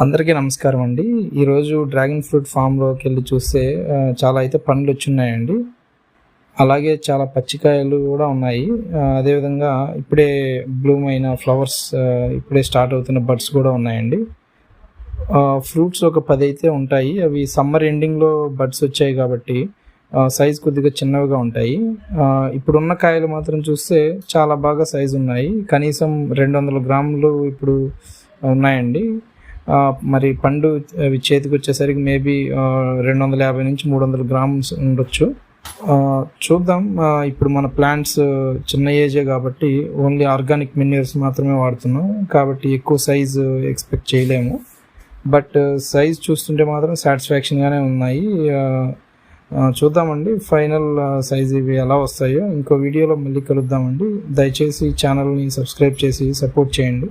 అందరికీ నమస్కారం అండి. ఈరోజు డ్రాగన్ ఫ్రూట్ ఫామ్లోకి వెళ్ళి చూస్తే చాలా అయితే పండ్లు వచ్చున్నాయండి. అలాగే చాలా పచ్చికాయలు కూడా ఉన్నాయి. అదేవిధంగా ఇప్పుడే బ్లూమ్ అయిన ఫ్లవర్స్ ఇప్పుడే స్టార్ట్ అవుతున్న బడ్స్ కూడా ఉన్నాయండి. ఫ్రూట్స్ ఒక పది అయితే ఉంటాయి. అవి సమ్మర్ ఎండింగ్లో బడ్స్ వచ్చాయి కాబట్టి సైజ్ కొద్దిగా చిన్నవిగా ఉంటాయి. ఇప్పుడున్న కాయలు మాత్రం చూస్తే చాలా బాగా సైజు ఉన్నాయి. కనీసం రెండు వందల గ్రాములు ఇప్పుడు ఉన్నాయండి. మరి పండు అవి చేతికి వచ్చేసరికి మేబీ రెండు వందల యాభై నుంచి మూడు వందల గ్రామ్స్ ఉండొచ్చు. చూద్దాం. ఇప్పుడు మన ప్లాంట్స్ చిన్న ఏజే కాబట్టి ఓన్లీ ఆర్గానిక్ మినరల్స్ మాత్రమే వాడుతున్నాం. కాబట్టి ఎక్కువ సైజ్ ఎక్స్పెక్ట్ చేయలేము. బట్ సైజ్ చూస్తుంటే మాత్రం సాటిస్ఫాక్షన్గానే ఉన్నాయి. చూద్దామండి. ఫైనల్ సైజ్ ఇవి ఎలా వస్తాయో. ఇంకో వీడియోలో మళ్ళీ కలుద్దామండి. దయచేసి ఛానల్ని సబ్స్క్రైబ్ చేసి సపోర్ట్ చేయండి.